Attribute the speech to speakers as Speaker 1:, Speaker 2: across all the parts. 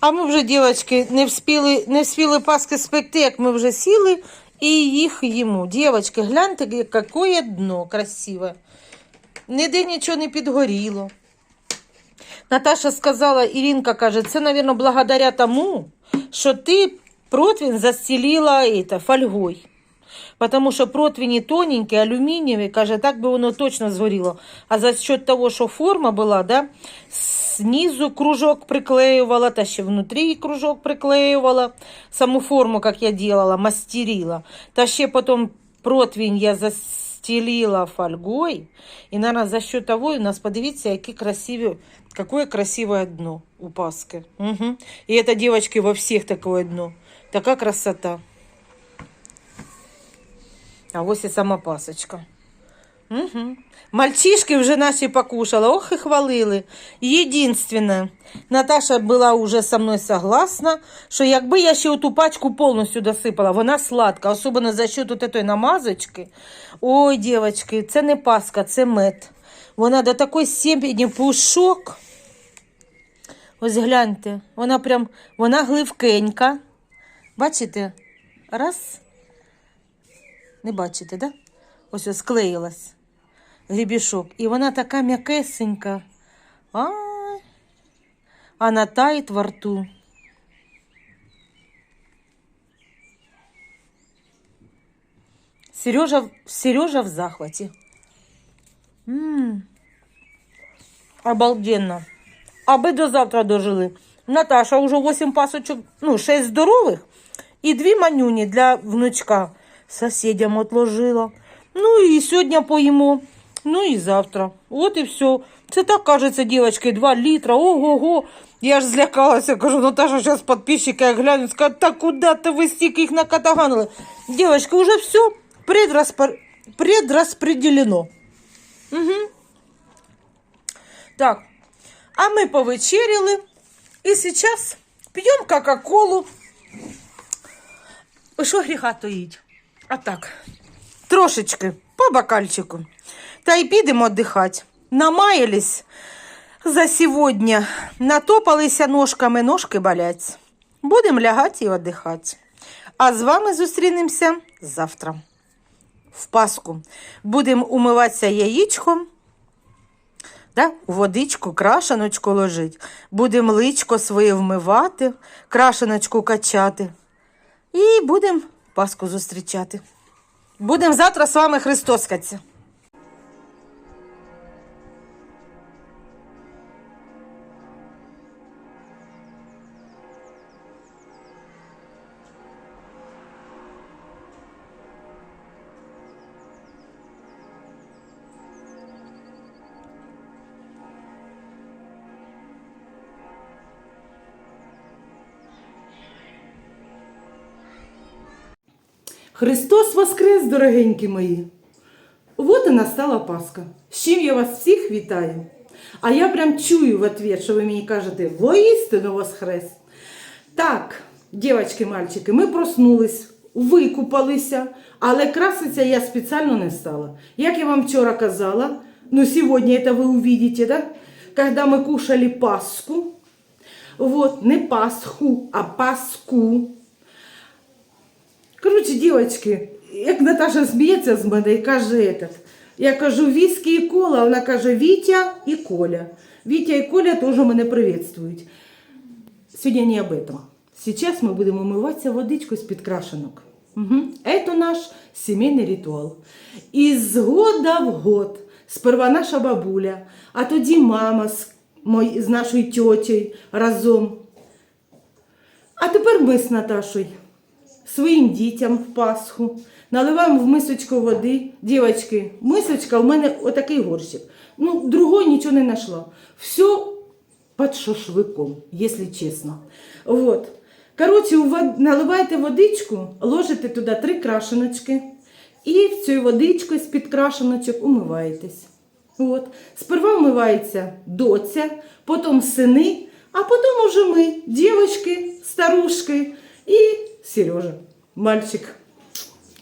Speaker 1: А ми вже, дівчатки, не вспіли, не вспіли паски спекти, як ми вже сіли і їх їмо. Дівчатки, гляньте, яке дно красиве. Ніде нічого не підгоріло. Наташа сказала, Іринка каже, це, мабуть, благодаря тому, що ти противень застелила это, фольгою. Потому що противні тоненькі, алюмінієві, каже, так би воно точно згоріло. А за счет того, що форма була, да, снизу кружок приклеювала, та ще внутрі кружок приклеювала, саму форму, як я делала, мастерила. Та ще потім противень я застелила фольгой. І, наверное, за счет того, у нас, подивіться, які красиві, какое красивое дно у Паски. Угу. И это, девочки, во всех такое дно. Така красота. А ось і сама пасочка. Угу. Мальчишки вже наші покушали, ох і хвалили. Єдинственне, Наташа була уже со мною согласна, що якби я ще ту пачку повністю досипала, вона сладка, особливо за счет от намазочки. Ой, дівчатки, це не паска, це мед. Вона до такої степені пушок. Ось гляньте, вона прям, вона гливкенька. Бачите? Раз. Не бачите, да? Ось ось склеїлась грібішок. І вона така м'якесенька. Ай. А натаїть во рту. Сережа, Сережа в захваті. М. Обалденно. Аби до завтра дожили. Наташа уже 8 пасочок, ну, 6 здорових і дві манюні для внучка. Сусідям отложила. Ну і сьогодні поїмо. Ну і завтра. От і все. Це так кажеться, дівчатки, 2 літра. Ого-го. Я ж злякалася, кажу, Наташа, зараз підписчики як глянуть, скажуть, та куди ти ви стільки їх накатаганили? Дівчатки, уже все предрозпор... предрозпределено. Угу. Так, а ми повечеряли. І зараз п'ємо Кока-Колу. Що гріха тоїть? А так, трошечки по бокальчику. Та й підемо віддихати. Намаялись за сьогодні, натопалися ножками, ножки болять. Будемо лягати і віддихати. А з вами зустрінемося завтра. В Пасху. Будемо умиватися яєчком. Да? Водичку крашеночку ложить. Будемо личко своє вмивати, крашеночку качати. І будемо Пасху зустрічати. Будемо завтра з вами христоскатися.
Speaker 2: Христос Воскрес, дорогенькі мої! Вот і настала Пасха. З чим я вас всіх вітаю. А я прям чую в ответ, що ви мені кажете, воістину Воскрес. Так, дівчатки, мальчики, ми проснулись, викупалися, але краситься я спеціально не стала. Як я вам вчора казала, ну сьогодні це ви увидите, да? Когда ми кушали Пасху, вот, не Пасху, а Паску. Коротше, дівчатки, як Наташа сміється з мене і каже этот, я кажу віскі і кола, вона каже Вітя і Коля. Вітя і Коля теж мене привітствують. Сьогодні не об этом. Сейчас мы будем умываться водичкой з-під крашенок. Угу. Это наш сімейний ритуал. І з года в год, сперва наша бабуля, а тоді мама з, мой, з нашою тьотєю разом. А тепер ми з Наташою своїм дітям в Пасху, наливаємо в мисочку води. Дівчатки, мисочка у мене отакий горщик. Ну, другого нічого не знайшла. Все під шашликом, якщо чесно. Вот. Коротше, наливаєте водичку, ложите туди три крашеночки і в цю водичку з-під крашеночок умиваєтесь. От. Сперва вмивається доця, потім сини, а потім уже ми, дівчатки, старушки і Сережа, мальчик,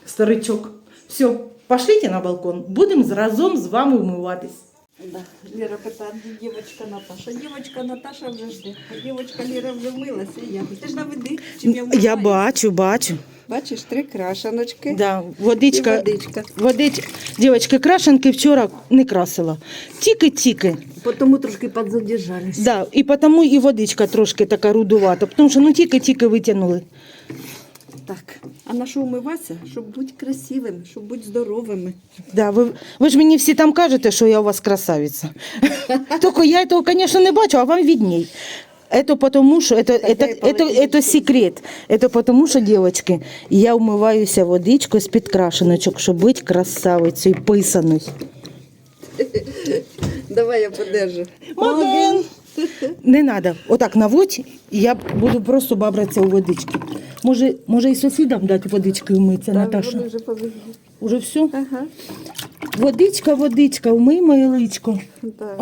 Speaker 2: старичок. Все, пошлите на балкон, будемо разом з вами вмиватись.
Speaker 3: Да. Лера питає, дівчинка Наташа. Дівчинка Наташа вже жде. Дівчинка Лера вже вмилася, і я. Ти ж наведи, чим я вмиваю.
Speaker 4: Я бачу, бачу.
Speaker 3: Бачиш, три крашаночки
Speaker 4: Да,
Speaker 3: і
Speaker 4: водичка.
Speaker 3: водичка.
Speaker 4: Водич... Дівчатки, крашенки вчора не красила. Тільки-тільки.
Speaker 3: Тому трошки підзадержались.
Speaker 4: Да, і тому і водичка трошки така рудувата, тому що ну тільки-тільки витягнули.
Speaker 3: Так, а на що вмиватися? Щоб бути красивими, щоб бути здоровими.
Speaker 4: Да, ви, ви ж мені всі там кажете, що я у вас красавиця. Тільки я цього, звісно, не бачу, а вам видней. Это потому, что это, это,
Speaker 3: дай
Speaker 4: это,
Speaker 3: полотенце.
Speaker 4: это секрет. Это потому, что, девочки, я вмиваюся водичкою з підкрашеночок, щоб бути красавицею, писаною.
Speaker 3: Давай я подержу.
Speaker 4: Маген. Не треба. Отак наводь, і я буду просто бабратися у водички. Може, може і сусідам дати водички вмитися, Наташа?
Speaker 3: Вони вже повезли.
Speaker 4: Уже все?
Speaker 3: Ага.
Speaker 4: Водичка, водичка, вмий моє личко.
Speaker 3: Так.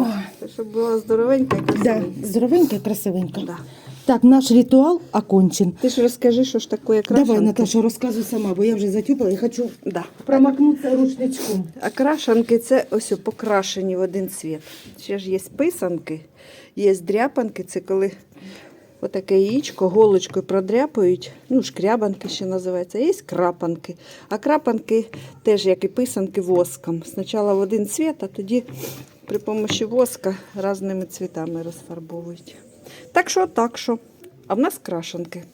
Speaker 3: Щоб була здоровенька і
Speaker 4: Да,
Speaker 3: красивенька.
Speaker 4: здоровенька, красивенька.
Speaker 3: Да.
Speaker 4: Так, наш ритуал окончен.
Speaker 3: Ти ж розкажи, що ж таке крашанки.
Speaker 4: Давай, Наташа, розказуй сама, бо я вже затюпала і хочу
Speaker 3: Да.
Speaker 4: промокнутися рушничком.
Speaker 3: А крашанки це ось о, покрашені в один цвіт. Ще ж є писанки, є дряпанки, це коли отаке яєчко голочкою продряпають, ну, шкрябанки ще називається, є крапанки. А крапанки теж, як і писанки, воском. Спочатку в один цвіт, а тоді при допомогі воска різними цвітами розфарбовують. Так що, так що. А в нас крашанки.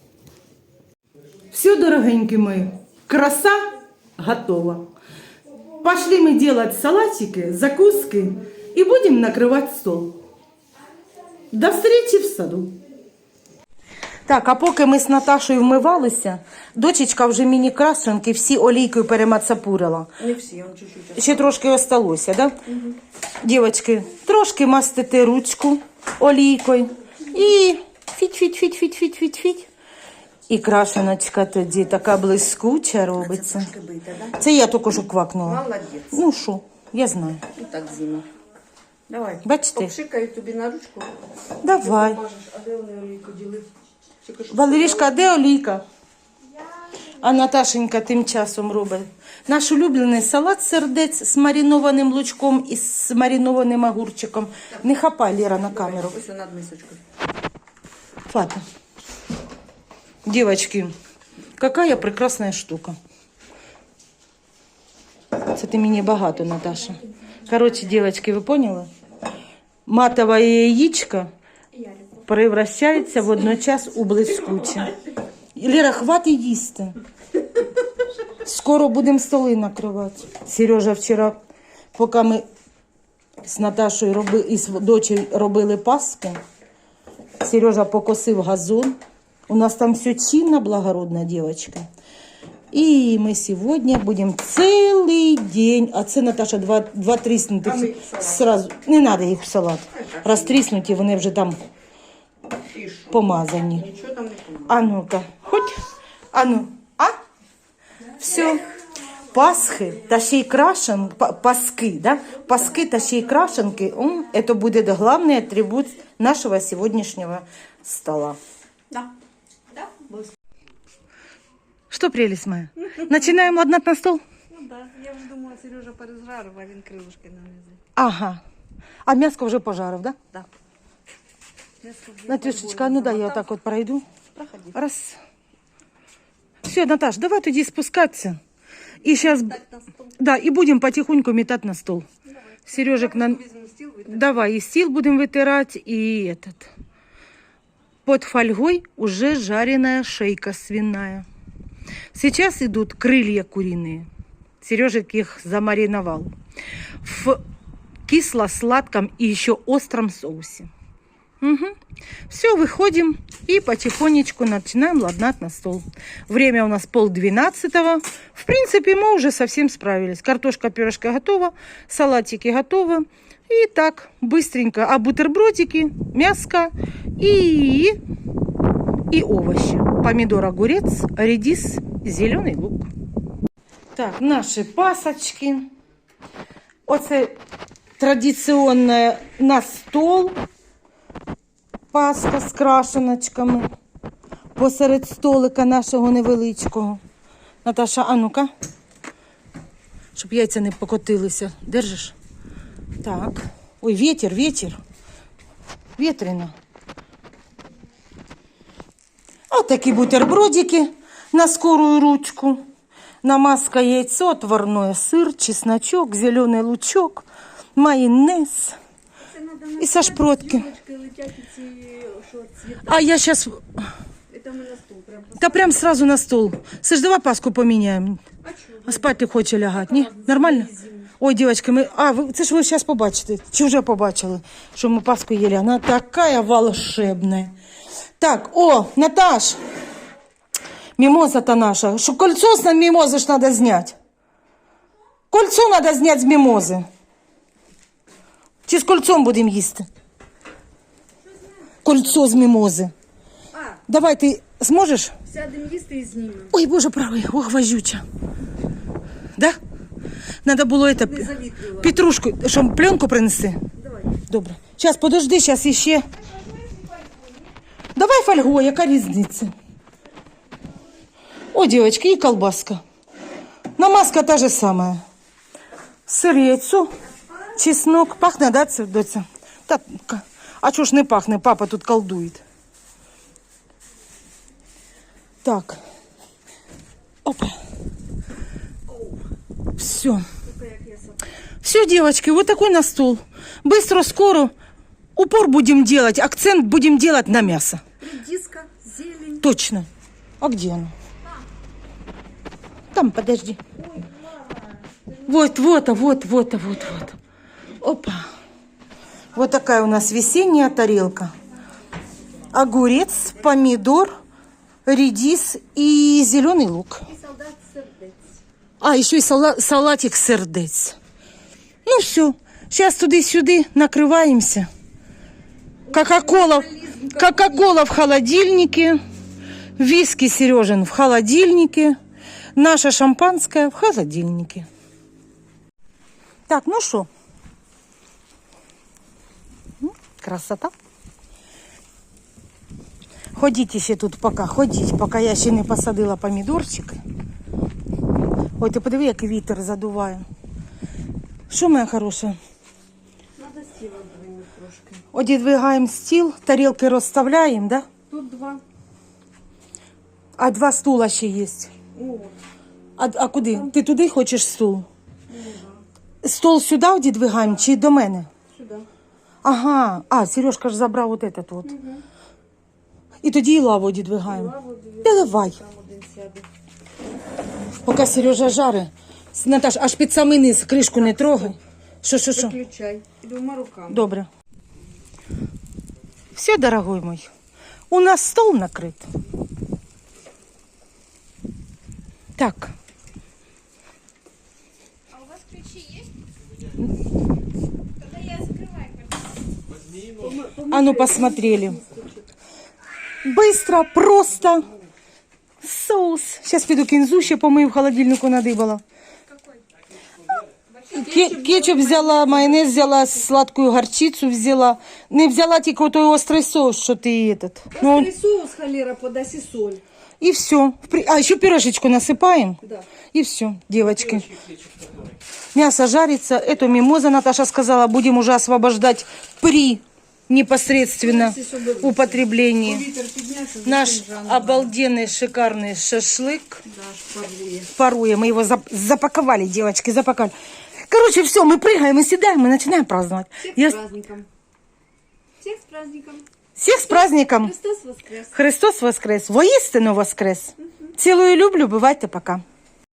Speaker 1: Все, дорогенькие мои, краса готова. Пошли мы делать салатики, закуски и будем накрывать стол. До встречи в саду. Так, а поки ми з Наташою вмивалися, дочечка вже мені крашенки всі олійкою перемацапурила.
Speaker 3: Не всі, он чуть-чуть.
Speaker 1: Ще трошки осталося, да? Дівочки, трошки мастите ручку олійкою і фіть-фіть-фіть-фіть-фіть-фіть-фіть. І крашеночка тоді така блискуча робиться.
Speaker 3: бийте, да?
Speaker 1: Це я тільки що квакнула.
Speaker 3: Молодець.
Speaker 1: Ну що, я знаю.
Speaker 3: Ну так зима. Давай.
Speaker 1: Бачите?
Speaker 3: Попшикаю тобі на ручку.
Speaker 1: Давай.
Speaker 3: Можеш, а де вони олійку ділив?
Speaker 1: Валерішка, а де олійка? А Наташенька тим часом робить. Наш улюблений салат сердець з маринованим лучком і з маринованим огурчиком. Не хапай, Ліра, на камеру.
Speaker 3: Ось над мисочкою.
Speaker 1: Ладно. Девочки, какая прекрасная штука. Це ти мені багато, Наташа. Короче, девочки, ви поняли? Матове яєчко превращається водночас у блискуче. Лера, хватить їсти. Скоро будемо столи накривати. Сережа вчора, поки ми з Наташою роби, і з дочею робили паски, Сережа покосив газон. У нас там все чинно, благородная девочка. И мы сегодня будем целый день, а це, Наташа, два, два тріснутих сразу. Не надо їх в салат. Раз тріснуті, вони вже там помазані.
Speaker 3: Нічого там не поможе.
Speaker 1: А ну-ка, хоть, а ну, а? Все. Пасхи та ще й крашен, паски, да? Паски та ще й крашенки, м, это будет главный атрибут нашего сегодняшнего стола.
Speaker 3: Да. Да?
Speaker 1: Что, прелесть моя? Начинаем ладнать на стол?
Speaker 3: Ну да. Я вже думала, Сережа перезжарив, а він крилушки нав'язав.
Speaker 1: Ага. А мяско вже пожарив, да?
Speaker 3: Да.
Speaker 1: Натюшечка, ну да, я так от пройду.
Speaker 3: Проходи.
Speaker 1: Раз. Все, Наташ, давай тоді спускатися. І сейчас,
Speaker 3: Так, на стол.
Speaker 1: да, і будемо потихоньку метати на стол. Сережик, на...
Speaker 3: Візьму стіл, витягну.
Speaker 1: давай, и стил будем вытирать, и этот. Под фольгой уже жареная шейка свиная. Сейчас идут крылья куриные. Сережик их замариновал. В кисло-сладком и еще остром соусе. Все, выходим и потихонечку начинаем ладнать на стол. Время у нас полдвенадцатого. В принципе, мы уже совсем справились. Картошка, пюрешка готова, салатики готовы. И так, быстренько. А бутербродики, мяско и, и овощи. Помидор, огурец, редис, зеленый лук. Так, наши пасочки. Оце традиційна на стол. Паска з крашеночками посеред столика нашого невеличкого. Наташа, а ну-ка, щоб яйця не покотилися. Держиш? Так. Ой, ветер. Ветрено. Вот такие бутербродики на скорую ручку. Намазка яйцо, отварное, сыр, чесночок, зеленый лучок, майонез и со шпротки. А я сейчас... Да прям сразу на стол. Саш, давай паску поменяем. А спать ти хоче лягати, ні? Нормально? Ой, дівчатки, ми... А, ви... це ж ви зараз побачите. Чи вже побачили, що ми паску їли? Вона така волшебна. Так, о, Наташ, мимоза-то наша. Що кольцо з мимози ж треба зняти. Кольцо треба зняти з мимози. Чи з кольцом будемо їсти? Кольцо з мимози. Давай, ти зможеш?
Speaker 3: Сядемо їсти і знімемо.
Speaker 1: Ой, боже правий, ох, важюча. Да? Надо було это,
Speaker 3: завітрила.
Speaker 1: петрушку, що, пленку принести?
Speaker 3: Давай.
Speaker 1: Добре. Зараз, подожди, зараз іще. Давай фольгу, яка різниця? О, девочки, і колбаска. Намазка та же самая. Сир, яйцо, чеснок. Пахне, да, це, доця? Та, а чого ж не пахне? Папа тут колдує. Так. Опа. Все. Все, девочки, вот такой на стол. Быстро, скоро. Упор будем делать, акцент будем делать на мясо.
Speaker 3: Редиска, зелень.
Speaker 1: Точно. А где оно? Там, подожди. Вот, вот, вот, вот, а, вот, вот. Опа. Вот такая у нас весенняя тарелка. Огурец, помидор, редис и зеленый лук. А, еще и сала- салатик сердець. Ну все, сейчас туди-сюди накрываемся. Кока-кола, Кока-кола в холодильнике, виски Сережин в холодильнике, наше шампанское в холодильнике. Так, ну что? Красота. Ходіть ще тут поки, ходіть, поки я ще не посадила помідорчики. Ой, ти подиви, як вітер задуває. Що, моя хороша?
Speaker 3: Надо стіла двинути трошки.
Speaker 1: Одідвигаємо стіл, тарілки розставляємо, да?
Speaker 3: Тут два.
Speaker 1: А два стула ще є.
Speaker 3: О,
Speaker 1: А, а куди? Ти туди хочеш стул? Стол сюди одідвигаємо чи до мене? Ага, а, Сережка ж забрав от этот от. І тоді і лаву
Speaker 3: дві,
Speaker 1: Та давай, поки Сережа жарить. Наташ, аж під самий низ, кришку не трогай. Що, що, що?
Speaker 3: Виключай. І двома руками.
Speaker 1: Добре. Все, дорогой мой, у нас стол накрыт. Так, а ну посмотрели. Быстро, просто. Соус. Сейчас піду кінзу ще помию в холодильнику надибала. Ке- Кетчуп взяла, майонез взяла, сладкую горчицу взяла. Не взяла тільки той острий соус, що ти этот. Ну, он-
Speaker 3: Острий соус холера, подасть і соль.
Speaker 1: и все. А еще пирожечку насыпаем.
Speaker 3: Да.
Speaker 1: И все, девочки. Мясо жарится. Эту мимоза, Наташа сказала, будем уже освобождать при непосредственно употреблении.
Speaker 3: Вітер піднявся.
Speaker 1: Наш
Speaker 3: зачем же оно?
Speaker 1: обалденный, шикарный шашлык.
Speaker 3: Да, аж парує.
Speaker 1: Паруя. Мы его зап- запаковали, девочки, запаковали. Короче, все, мы прыгаем и седаем, мы начинаем праздновать.
Speaker 3: Всех
Speaker 1: Я-
Speaker 3: с праздником. Всех с праздником.
Speaker 1: Всех с праздником!
Speaker 3: Христос воскрес.
Speaker 1: Христос воскрес! Воистину воскрес! Цілую люблю, бувайте пока.